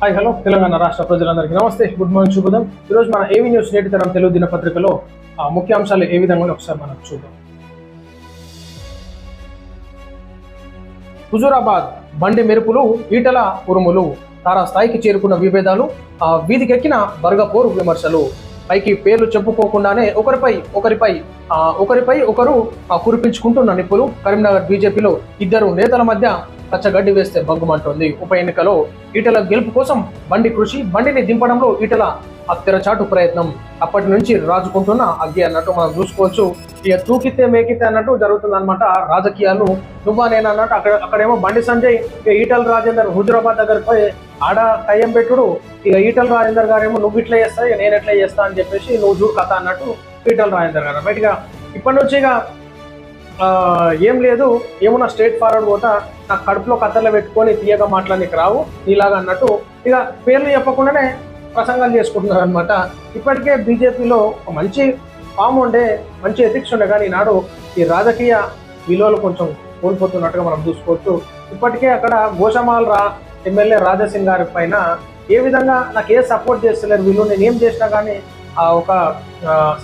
Hi hello Telangana రాష్ట్ర ప్రజలందరికీ నమస్తే. గుడ్ మార్నింగ్ శుభోదయం. ఈరోజు మన ఏవి న్యూస్ నేటి తరం తెలుగు దినపత్రికలో ఆ, ముఖ్యాంశాలు ఏ విధంగా ఒకసారి మనం చూద్దాం. హుజూరాబాద్ బండి మెరుపులు ఈటల ఉరుములు తారా స్థాయికి చేరుకున్న విభేదాలు ఆ, వీధికెక్కిన బర్గపోరు విమర్శలు. పైకి పేర్లు చెప్పుకోకుండానే ఒకరిపై ఒకరిపై ఒకరిపై ఒకరు కురిపించుకుంటున్న నిప్పులు కరీంనగర్ బీజేపీలో ఇద్దరు నేతల మధ్య పచ్చగడ్డి వేస్తే భగ్గుమంటుంది. ఉప ఎన్నికలో ఈటల గెలుపు కోసం బండి కృషి బండిని దింపడంలో ఈటల అత్తెరచాటు ప్రయత్నం అప్పటి నుంచి రాజుకుంటున్న అగ్గి అన్నట్టు మనం చూసుకోవచ్చు. ఇక తూకితే మేకితే అన్నట్టు జరుగుతుంది అనమాట రాజకీయాలు. నువ్వా నేను అన్నట్టు అక్కడ అక్కడేమో బండి సంజయ్ ఇక ఈటల రాజేందర్ హుజురాబాద్ దగ్గర పోయి ఆడ కయ్యం పెట్టుడు. ఇక ఈటల రాజేందర్ గారేమో నువ్వు ఇట్లా చేస్తా నేను ఎట్లా చేస్తా అని చెప్పేసి నువ్వు చూడు కథ అన్నట్టు ఈటల రాజేందర్ గారు. బయట ఇక ఇప్పటి నుంచి ఇక ఏం లేదు. ఏమన్నా స్ట్రేట్ ఫార్వర్డ్ పోతా నాకు కడుపులో కత్తర్లు పెట్టుకొని తీయగా మాట్లాడడానికి రావు నీలాగా అన్నట్టు. ఇక పేర్లు చెప్పకుండానే ప్రసంగాలు చేసుకుంటున్నారు అనమాట ఇప్పటికే బీజేపీలో ఒక మంచి ఫామ్ ఉండే మంచి ఎథిక్స్ ఉండే కానీ ఈనాడు ఈ రాజకీయ విలువలు కొంచెం కోల్పోతున్నట్టుగా మనం చూసుకోవచ్చు. ఇప్పటికే అక్కడ గోషమాల్ రా ఎమ్మెల్యే రాజాసింగ్ గారి పైన ఏ విధంగా నాకు ఏ సపోర్ట్ చేస్తలేరు వీళ్ళు నేను ఏం చేసినా కానీ ఆ ఒక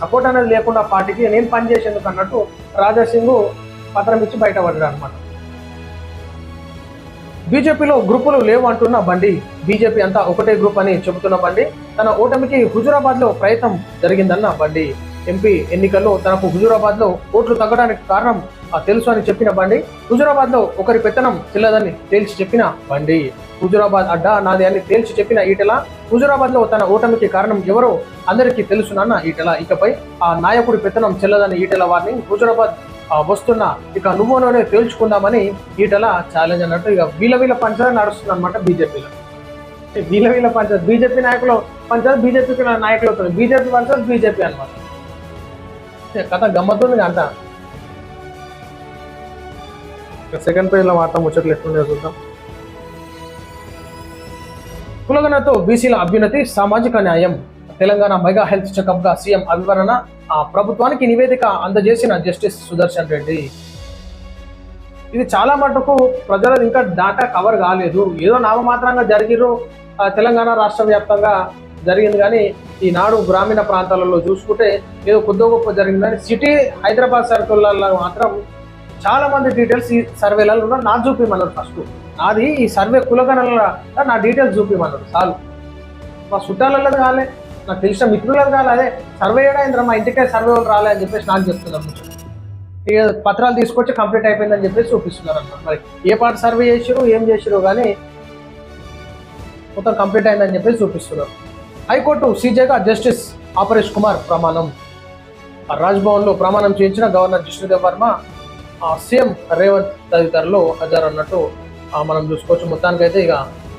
సపోర్ట్ అనేది లేకుండా పార్టీకి నేను పని చేసేందుకు అన్నట్టు రాజాసింగ్ పత్రం ఇచ్చి బయటపడ్డాడు అనమాట బీజేపీలో గ్రూపులు లేవు అంటున్న బండి. బీజేపీ అంతా ఒకటే గ్రూప్ అని చెబుతున్న బండి. తన ఓటమికి హుజురాబాద్లో ప్రయత్నం జరిగిందన్న బండి. ఎంపీ ఎన్నికల్లో తనకు హుజురాబాద్లో ఓట్లు తగ్గడానికి కారణం తెలుసు అని చెప్పిన బండి. హుజురాబాద్లో ఒకరి పెత్తనం చెల్లదని తేల్చి చెప్పిన బండి. హుజురాబాద్ అడ్డా నాది అని తేల్చి చెప్పిన ఈటల. హుజురాబాద్లో తన ఓటమికి కారణం ఎవరో అందరికీ తెలుసునన్న ఈటల. ఇకపై ఆ నాయకుడి పెత్తనం చెల్లదని ఈటల వారిని హుజురాబాద్ వస్తున్న ఇక నువ్వులోనే తేల్చుకుందామని ఈటల ఛాలెంజ్ అన్నట్టు ఇక వీళ్ళ వీళ్ళ పంచదార నడుస్తుంది అనమాట బీజేపీలో వీళ్ళ పంచదార బీజేపీ నాయకులు పంచదార బీజేపీ నాయకులు అవుతుంది బీజేపీ పంచదార బీజేపీ అనమాట కథ గమ్మత్తుంది అంట సెకండ్ పేజ్లో మాత్రం ముచ్చట్లు ఎట్లుండే చూద్దాం. కులగణతో బీసీల అభ్యున్నతి సామాజిక న్యాయం. తెలంగాణ మెగా హెల్త్ చెకప్గా సీఎం అభివర్ణన ఆ ప్రభుత్వానికి నివేదిక అందజేసిన జస్టిస్ సుదర్శన్ రెడ్డి. ఇది చాలా మటుకు ప్రజలు ఇంకా డాటా కవర్ కాలేదు. ఏదో నామమాత్రంగా జరిగిరు తెలంగాణ రాష్ట్ర వ్యాప్తంగా జరిగింది కానీ ఈనాడు గ్రామీణ ప్రాంతాలలో చూసుకుంటే ఏదో కొద్దో గొప్ప జరిగింది కానీ సిటీ హైదరాబాద్ సర్కిల్లలో మాత్రం చాలా మంది డీటెయిల్స్ ఈ సర్వేలలో ఉన్నారు నాకు చూపిమన్నారు ఫస్ట్. నాది ఈ సర్వే కులగణల నా డీటెయిల్స్ చూపిమన్నారు చాలు. మా చుట్టాలలో కాలే. నాకు తెలిసిన మిత్రులకు కాలే అదే సర్వే ఏడా మా ఇంటికే సర్వే రాలే అని చెప్పేసి నాకు చెప్తున్నారు. ఇక పత్రాలు తీసుకొచ్చి కంప్లీట్ అయిపోయిందని చెప్పేసి చూపిస్తున్నారు అన్నమాట మరి ఏ పాట సర్వే చేసిరు ఏం చేసిరు కానీ మొత్తం కంప్లీట్ అయిందని చెప్పేసి చూపిస్తున్నారు. హైకోర్టు సీజేగా జస్టిస్ ఆపరేష్ కుమార్ ప్రమాణం. రాజ్భవన్లో ప్రమాణం చేయించిన గవర్నర్ జిష్ణుదేవ్ వర్మ ఆ, సీఎం రేవంత్ తదితరులు హాజరన్నట్టు మనం చూసుకోవచ్చు. మొత్తానికైతే ఇక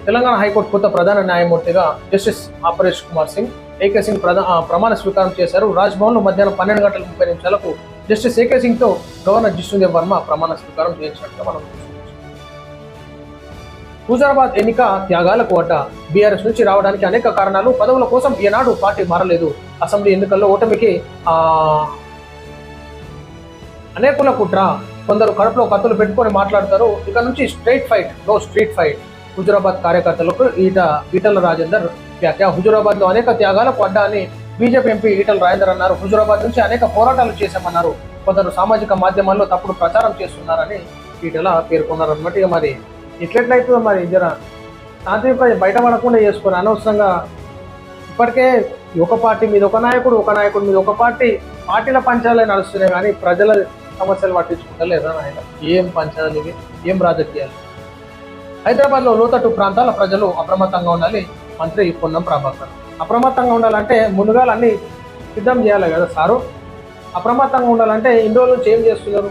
తెలంగాణ హైకోర్టు కొత్త ప్రధాన న్యాయమూర్తిగా justice Aparesh Kumar Singh A K Singh ప్రమాణ స్వీకారం చేశారు. రాజ్భవన్లో మధ్యాహ్నం పన్నెండు గంటల ముప్పై నిమిషాలకు జస్టిస్ ఏకే సింగ్తో గవర్నర్ జిష్ణుదేవ్ వర్మ ప్రమాణ స్వీకారం చేయించినట్టుగా మనం హుజారాబాద్ ఎన్నిక త్యాగాలకు అడ్డ. బీఆర్ఎస్ నుంచి రావడానికి అనేక కారణాలు. పదవుల కోసం ఈనాడు పార్టీ మారలేదు. అసెంబ్లీ ఎన్నికల్లో ఓటమికి అనేకుల కుట్ర. కొందరు కడుపులో కత్తులు పెట్టుకొని మాట్లాడతారు. ఇక నుంచి straight fight no street fight. Huzurabad కార్యకర్తలకు ఈట ఈటల రాజేందర్ హుజురాబాద్లో అనేక త్యాగాలు పడ్డాని బీజేపీ ఎంపీ ఈటల రాజేందర్ అన్నారు. హుజురాబాద్ నుంచి అనేక పోరాటాలు చేశామన్నారు. కొందరు సామాజిక మాధ్యమాల్లో తప్పుడు ప్రచారం చేస్తున్నారని ఈటల పేర్కొన్నారు అనమాట ఇక మరి ఎట్లెట్లయితే మరి జర శాంతి బయట పడకుండా చేసుకుని అనవసరంగా ఇప్పటికే ఒక పార్టీ మీద ఒక నాయకుడు ఒక నాయకుడు మీద ఒక పార్టీ పార్టీల పంచాలే నడుస్తున్నాయి కానీ ప్రజల సమస్యలు పట్టించుకుంటలేదా నాయన? ఏం పంచాలు ఏం రాజకీయాలు? హైదరాబాద్లో లోతట్టు ప్రాంతాల ప్రజలు అప్రమత్తంగా ఉండాలి. మంత్రి పొన్నం ప్రభాకర్. అప్రమత్తంగా ఉండాలంటే ముందుగాలు అన్ని సిద్ధం చేయాలి కదా సారు? అప్రమత్తంగా ఉండాలంటే ఇన్ని రోజుల నుంచి ఏం చేస్తున్నారు?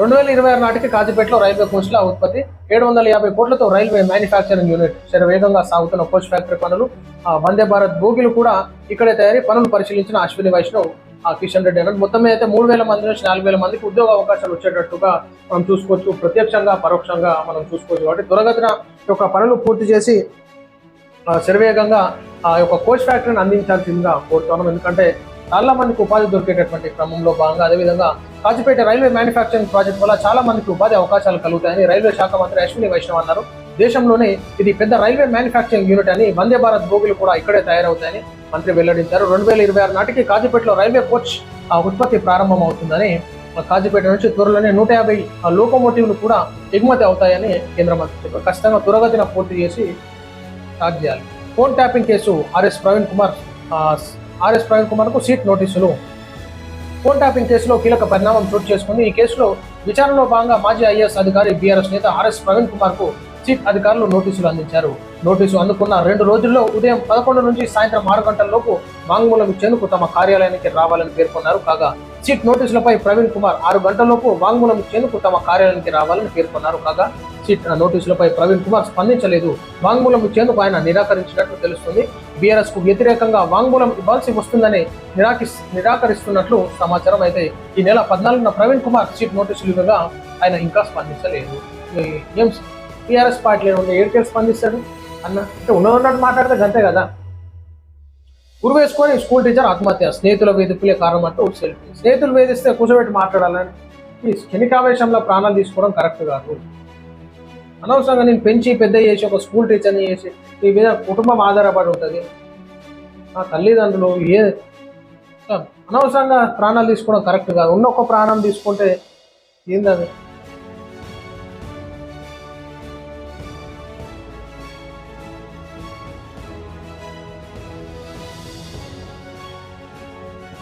రెండు వేల ఇరవై ఆరు నాటికి కాజీపేటలో రైల్వే కోచ్ల ఉత్పత్తి ఏడు వందల యాభై కోట్లతో రైల్వే మ్యానుఫ్యాక్చరింగ్ యూనిట్ శరవేగంగా సాగుతున్న కోచ్ ఫ్యాక్టరీ పనులు వందే భారత్ బోగిలు కూడా ఇక్కడే తయారీ పనులు పరిశీలించిన అశ్విని వైష్ణవ్ ఆ కిషన్ రెడ్డి అన్నారు మొత్తం అయితే మూడు వేల మంది నుంచి నాలుగు వేల మందికి ఉద్యోగ అవకాశాలు వచ్చేటట్టుగా మనం చూసుకోవచ్చు. ప్రత్యక్షంగా పరోక్షంగా మనం చూసుకోవచ్చు. కాబట్టి త్వరగతిన యొక్క పనులు పూర్తి చేసి శరవేగంగా ఆ యొక్క కోచ్ ఫ్యాక్టరీని అందించాల్సిందిగా కోరుతున్నాం. ఎందుకంటే చాలా మందికి ఉపాధి దొరికేటటువంటి క్రమంలో భాగంగా అదేవిధంగా కాచిపేట రైల్వే మ్యానుఫ్యాక్చరింగ్ ప్రాజెక్ట్ వల్ల చాలా మందికి ఉపాధి అవకాశాలు కలుగుతాయని రైల్వే శాఖ మంత్రి అశ్విని వైష్ణవ్ అన్నారు. దేశంలోనే ఇది పెద్ద రైల్వే మ్యానుఫ్యాక్చరింగ్ యూనిట్ అని వందే భారత్ బోగులు కూడా ఇక్కడే తయారవుతాయని మంత్రి వెల్లడించారు. రెండు వేల ఇరవై ఆరు నాటికి కాజీపేటలో రైల్వే కోచ్ ఆ, ఉత్పత్తి ప్రారంభం అవుతుందని కాజీపేట నుంచి త్వరలోనే నూట యాభై లోకోమోటివ్లు కూడా ఎగుమతి అవుతాయని కేంద్ర మంత్రి చెప్పారు. ఖచ్చితంగా త్వరగతిన పూర్తి చేసి స్టార్ట్ చేయాలి. Phone tapping case RS Praveen Kumar RS Praveen కుమార్కు SIT నోటీసులు. ఫోన్ ట్యాపింగ్ కేసులో కీలక పరిణామం చోటు చేసుకుంది. ఈ కేసులో విచారణలో భాగంగా మాజీ ఐఏఎస్ అధికారి బీఆర్ఎస్ నేత ఆర్ఎస్ ప్రవీణ్ కుమార్కు చీఫ్ అధికారులు నోటీసులు అందించారు. నోటీసు అందుకున్న రెండు రోజుల్లో ఉదయం పదకొండు నుంచి సాయంత్రం ఆరు గంటల లోపు వాంగ్మూలం చెందుకు తమ కార్యాలయానికి రావాలని పేర్కొన్నారు. కాగా చీట్ నోటీసులపై ప్రవీణ్ కుమార్ ఆరు గంటలలోపు వాంగ్మూలం చెందుకు తమ కార్యాలయానికి రావాలని పేర్కొన్నారు. కాగా చీఫ్ నోటీసులపై ప్రవీణ్ కుమార్ స్పందించలేదు. వాంగ్మూలం ఇచ్చేందుకు ఆయన నిరాకరించినట్లు తెలుస్తుంది. బీఆర్ఎస్కు వ్యతిరేకంగా వాంగ్మూలం ఇవ్వాల్సి వస్తుందని నిరాకిస్ నిరాకరిస్తున్నట్లు సమాచారం అయితే ఈ నెల పద్నాలుగున ప్రవీణ్ కుమార్ చీఫ్ నోటీసులు ఇవ్వగా ఆయన ఇంకా స్పందించలేదు. ఏం టీఆర్ఎస్ పార్టీలో ఉండే ఏడికెళ్ళి స్పందిస్తాడు? అన్న అంటే ఉన్నదన్నట్టు మాట్లాడితే అంతే కదా? ఉరి వేసుకొని స్కూల్ టీచర్ ఆత్మహత్య స్నేహితుల వేధింపులే కారణం అంటూ సెల్ఫీ. స్నేహితులు వేధిస్తే కూర్చోబెట్టి మాట్లాడాలని ఈ క్షణికావేశంలో ప్రాణాలు తీసుకోవడం కరెక్ట్ కాదు. అనవసరంగా నేను పెంచి పెద్ద చేసి ఒక స్కూల్ టీచర్ని చేసి ఈ మీద కుటుంబం ఆధారపడి ఉంటుంది. నా తల్లిదండ్రులు ఏ అనవసరంగా ప్రాణాలు తీసుకోవడం కరెక్ట్ కాదు. ఉన్న ఒక ప్రాణం తీసుకుంటే ఏందది?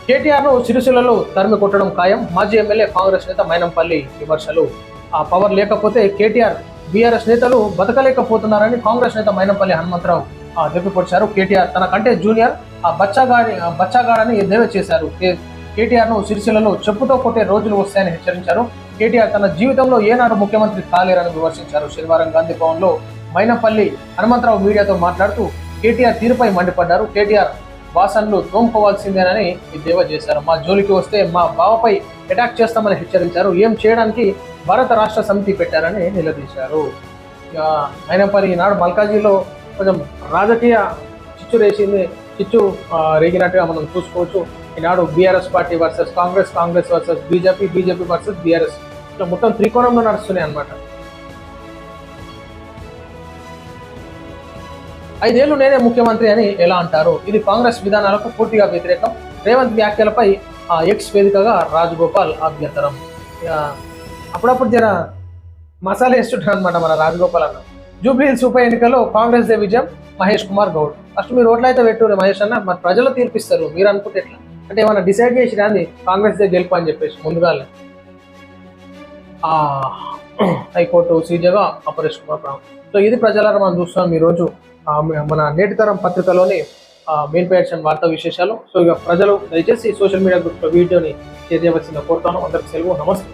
కేటీఆర్ను సిరిసిల్లలో తరిమి కొట్టడం ఖాయం. మాజీ ఎమ్మెల్యే కాంగ్రెస్ నేత మైనంపల్లి విమర్శలు. ఆ పవర్ లేకపోతే కేటీఆర్ బీఆర్ఎస్ నేతలు బతకలేకపోతున్నారని కాంగ్రెస్ నేత మైనంపల్లి హనుమంతరావు ఆ, దెప్పిపొడిచారు కేటీఆర్ తన కంటే జూనియర్ ఆ బచ్చాగాడి ఆ బచ్చాగాడని ఎద్దేవా చేశారు. కే- కేటీఆర్ను సిరిసిల్లలో చెప్పుతో కొట్టే రోజులు వస్తాయని హెచ్చరించారు. కేటీఆర్ తన జీవితంలో ఏనాడు ముఖ్యమంత్రి కాలేరని విమర్శించారు. శనివారం గాంధీ భవన్లో మైనంపల్లి హనుమంతరావు మీడియాతో మాట్లాడుతూ కేటీఆర్ తీరుపై మండిపడ్డారు. కేటీఆర్ వాసనలు తోముకోవాల్సిందేనని ఎద్దేవా చేశారు. మా జోలికి వస్తే మా బావపై అటాక్ చేస్తామని హెచ్చరించారు. ఏం చేయడానికి భారత రాష్ట్ర సమితి పెట్టారని నిలదీశారు. ఇక మైనంపల్లి ఈనాడు మల్కాజీలో కొంచెం రాజకీయ చిచ్చు రేసింది చిచ్చు రేగినట్టుగా మనం చూసుకోవచ్చు. ఈనాడు BRS party versus Congress Congress versus BJP BJP versus BRS. ఇట్లా మొత్తం త్రికోణంలో నడుస్తున్నాయి అన్నమాట. ఐదేళ్ళు నేనే ముఖ్యమంత్రి అని ఎలా అంటారు? ఇది కాంగ్రెస్ విధానాలకు పూర్తిగా వ్యతిరేకం. రేవంత్ వ్యాఖ్యలపై ఆ, ఎక్స్ వేదికగా రాజగోపాల్ అభ్యంతరం. అప్పుడప్పుడు జర మసాలా వేస్తుంటారు అనమాట మన రాజగోపాల్ అన్న. జూబ్లీ హిల్స్ ఉప ఎన్నికల్లో కాంగ్రెస్ దే విజయం మహేష్ కుమార్ గౌడ్. ఫస్ట్ మీరు ఓట్లు అయితే పెట్టు మహేష్ అన్న మరి ప్రజలు తీర్పిస్తారు. మీరు అనుకుంటే ఎట్లా? అంటే ఏమన్నా డిసైడ్ చేసి రాని కాంగ్రెస్ దే గెలుపు అని చెప్పేసి ముందుగానే. హైకోర్టు సీజగా అపరేష్ కుమార్ రావు. సో ఇది ప్రజలారా మనం చూస్తున్నాం ఈరోజు. మన నేటి తరం పత్రికలోని మెయిన్ పేషన్ వార్తా విశేషాలు. సో ఇక ప్రజలు దయచేసి సోషల్ మీడియా గ్రూప్లో వీడియోని షేర్ కోరుతాను. అందరికి సెలవు. నమస్తే.